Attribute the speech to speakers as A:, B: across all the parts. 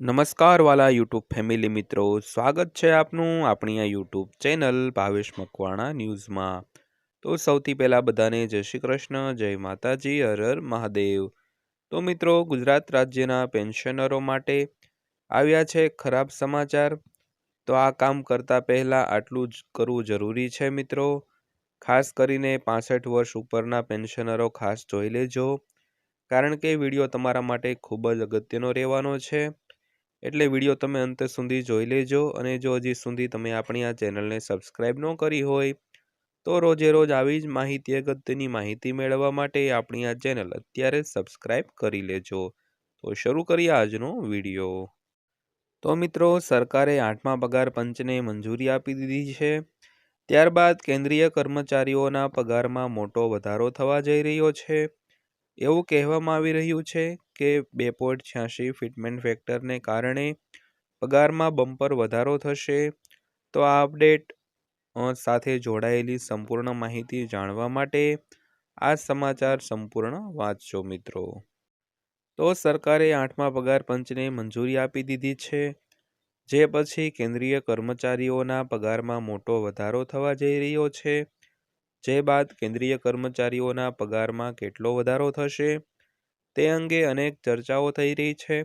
A: નમસ્કાર વાલા YouTube family મિત્રો. સ્વાગત છે આપનું આપણી આ યુટ્યુબ ચેનલ ભાવેશ મકવાણા ન્યૂઝમાં. તો સૌથી પહેલાં બધાને જય શ્રી કૃષ્ણ, જય માતાજી, હર મહાદેવ. તો મિત્રો, ગુજરાત રાજ્યના પેન્શનરો માટે આવ્યા છે ખરાબ સમાચાર. તો આ કામ કરતાં પહેલાં આટલું જ કરવું જરૂરી છે મિત્રો. ખાસ કરીને પાસઠ વર્ષ ઉપરના પેન્શનરો ખાસ જોઈ લેજો. કારણ કે વીડિયો તમારા માટે ખૂબ જ અગત્યનો રહેવાનો છે. એટલે વીડિયો તમે અંત સુધી જોઈ લેજો અને જો હજી સુધી તમે આપણી આ ચેનલને સબસ્ક્રાઈબ ન કરી હોય, તો રોજે રોજ આવી જ માહિતી અગત્યની માહિતી મેળવવા માટે આપણી આ ચેનલ અત્યારે સબસ્ક્રાઈબ કરી લેજો. તો શરૂ કરીએ આજનો વીડિયો. તો મિત્રો, સરકારે આઠમા પગાર પંચને મંજૂરી આપી દીધી છે. ત્યારબાદ કેન્દ્રીય કર્મચારીઓના પગારમાં મોટો વધારો થવા જઈ રહ્યો છે. એવું કહેવામાં આવી રહ્યું છે કે બે પોઈન્ટ છ્યાસી ફિટમેન્ટ ફેક્ટરને કારણે પગારમાં બમ્પર વધારો થશે. તો આ અપડેટ સાથે જોડાયેલી સંપૂર્ણ માહિતી જાણવા માટે આ સમાચાર સંપૂર્ણ વાંચજો મિત્રો. તો સરકારે આઠમા પગાર પંચને મંજૂરી આપી દીધી છે. જે પછી કેન્દ્રીય કર્મચારીઓના પગારમાં મોટો વધારો થવા જઈ રહ્યો છે. જે બાદ કેન્દ્રીય કર્મચારીઓના પગારમાં કેટલો વધારો થશે તે અંગે અનેક ચર્ચાઓ થઈ રહી છે.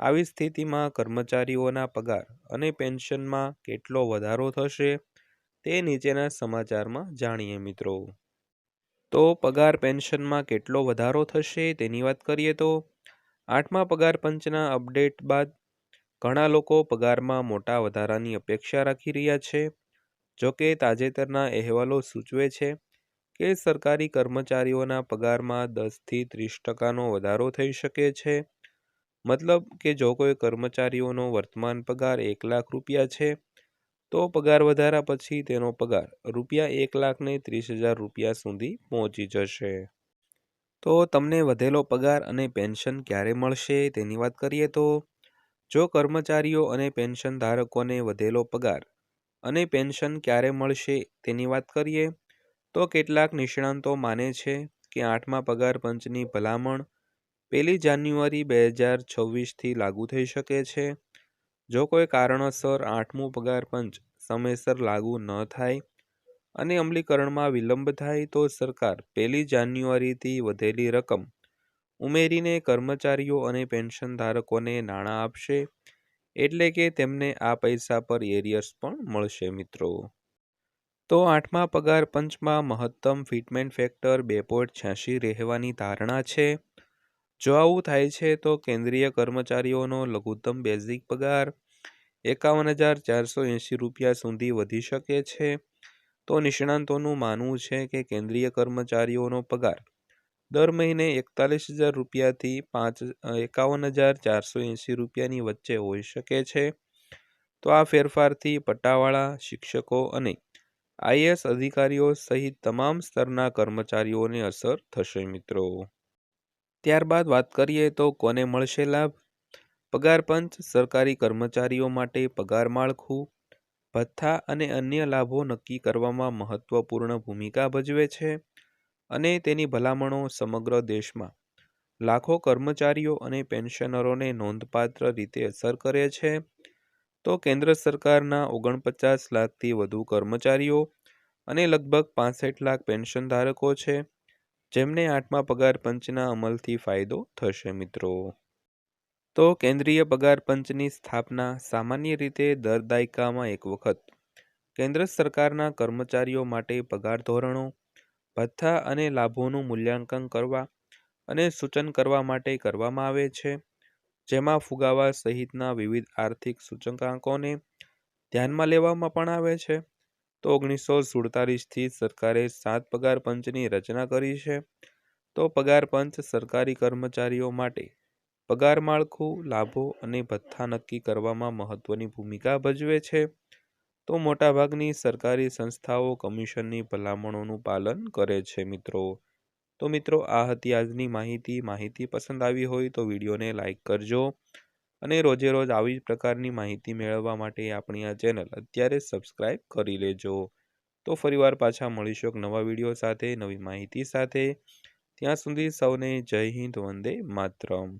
A: આવી સ્થિતિમાં કર્મચારીઓના પગાર અને પેન્શનમાં કેટલો વધારો થશે તે નીચેના સમાચારમાં જાણીએ મિત્રો. તો પગાર પેન્શનમાં કેટલો વધારો થશે તેની વાત કરીએ તો આઠમા પગાર પંચના અપડેટ બાદ ઘણા લોકો પગારમાં મોટા વધારાની અપેક્ષા રાખી રહ્યા છે. જોકે તાજેતરના અહેવાલો સૂચવે છે કે સરકારી કર્મચારીઓના પગારમાં દસથી ત્રીસ ટકાનો વધારો થઈ શકે છે. મતલબ કે જો કોઈ કર્મચારીઓનો વર્તમાન પગાર એક લાખ રૂપિયા છે, તો પગાર વધારા પછી તેનો પગાર રૂપિયા એક લાખને ત્રીસ હજાર રૂપિયા સુધી પહોંચી જશે. તો તમને વધેલો પગાર અને પેન્શન ક્યારે મળશે તેની વાત કરીએ તો, જો કર્મચારીઓ અને પેન્શન ધારકોને વધેલો પગાર અને પેન્શન ક્યારે મળશે તેની વાત કરીએ, તો કેટલાક નિષ્ણાંતો માને છે કે આઠમા પગાર પંચની ભલામણ પહેલી જાન્યુઆરી બે હજાર છવ્વીસથી લાગુ થઈ શકે છે. જો કોઈ કારણોસર આઠમું પગાર પંચ સમયસર લાગુ ન થાય અને અમલીકરણમાં વિલંબ થાય તો સરકાર પહેલી જાન્યુઆરીથી વધેલી રકમ ઉમેરીને કર્મચારીઓ અને પેન્શન ધારકોને નાણાં આપશે એટલે કે તેમને આ પૈસા પર એરિયર્સ પણ મળશે મિત્રો. તો આઠમા પગાર પંચમાં મહત્તમ ફિટમેન્ટ ફેક્ટર બે પોઈન્ટ છ્યાસી રહેવાની ધારણા છે. જો આવું થાય છે તો કેન્દ્રીય કર્મચારીઓનો લઘુત્તમ બેઝિક પગાર એકાવન હજાર ચારસો એંશી રૂપિયા સુધી વધી શકે છે. તો નિષ્ણાંતોનું માનવું છે કે કેન્દ્રીય કર્મચારીઓનો પગાર દર મહિને એકતાલીસ હજાર રૂપિયાથી પાંચ એકાવન હજાર ચારસો એંસી રૂપિયાની વચ્ચે હોઈ શકે છે. તો આ ફેરફારથી પટ્ટાવાળા શિક્ષકો અને આઈએસ અધિકારીઓ સહિત તમામ સ્તરના કર્મચારીઓને અસર થશે મિત્રો. ત્યારબાદ વાત કરીએ તો કોને મળશે લાભ? પગાર પંચ, સરકારી કર્મચારીઓ માટે પગાર માળખું. ભથ્થા અને અન્ય લાભો નક્કી કરવામાં મહત્વપૂર્ણ ભૂમિકા ભજવે છે. અને તેની ભલામણો સમગ્ર દેશમાં. લાખો કર્મચારીઓ અને પેન્શનરોને નોંધપાત્ર રીતે અસર કરે છે. તો કેન્દ્ર સરકારના ઓગણપચાસ લાખથી વધુ કર્મચારીઓ અને લગભગ પાસઠ લાખ પેન્શન ધારકો છે, જેમને આઠમા પગાર પંચના અમલથી ફાયદો થશે મિત્રો. તો કેન્દ્રીય પગાર પંચની સ્થાપના સામાન્ય રીતે દર દાયકામાં એક વખત. કેન્દ્ર સરકારના કર્મચારીઓ માટે પગાર ધોરણો ભથ્થા અને લાભોનું મૂલ્યાંકન કરવા અને સૂચન કરવા માટે કરવામાં આવે છે. જેમાં ફુગાવા સહિતના વિવિધ આર્થિક સૂચકાંકોને ધ્યાનમાં લેવામાં પણ આવે છે. તો ઓગણીસો સુડતાલીસથી સરકારે સાત પગાર પંચની રચના કરી છે. તો પગાર પંચ સરકારી કર્મચારીઓ માટે પગાર માળખું, લાભો અને ભથ્થા નક્કી કરવામાં મહત્વની ભૂમિકા ભજવે છે. તો મોટાભાગની સરકારી સંસ્થાઓ કમિશનની ભલામણોનું પાલન કરે છે મિત્રો. તો મિત્રો, આ હતી આજની માહિતી. માહિતી પસંદ આવી હોય તો વિડીયોને લાઇક કરજો અને રોજે રોજ આવી જ પ્રકારની માહિતી મેળવવા માટે આપણી આ ચેનલ અત્યારે સબસ્ક્રાઈબ કરી લેજો. તો ફરીવાર પાછા મળીશું એક નવા વીડિયો સાથે, નવી માહિતી સાથે. ત્યાં સુધી સૌને જય હિન્દ, વંદે માતરમ.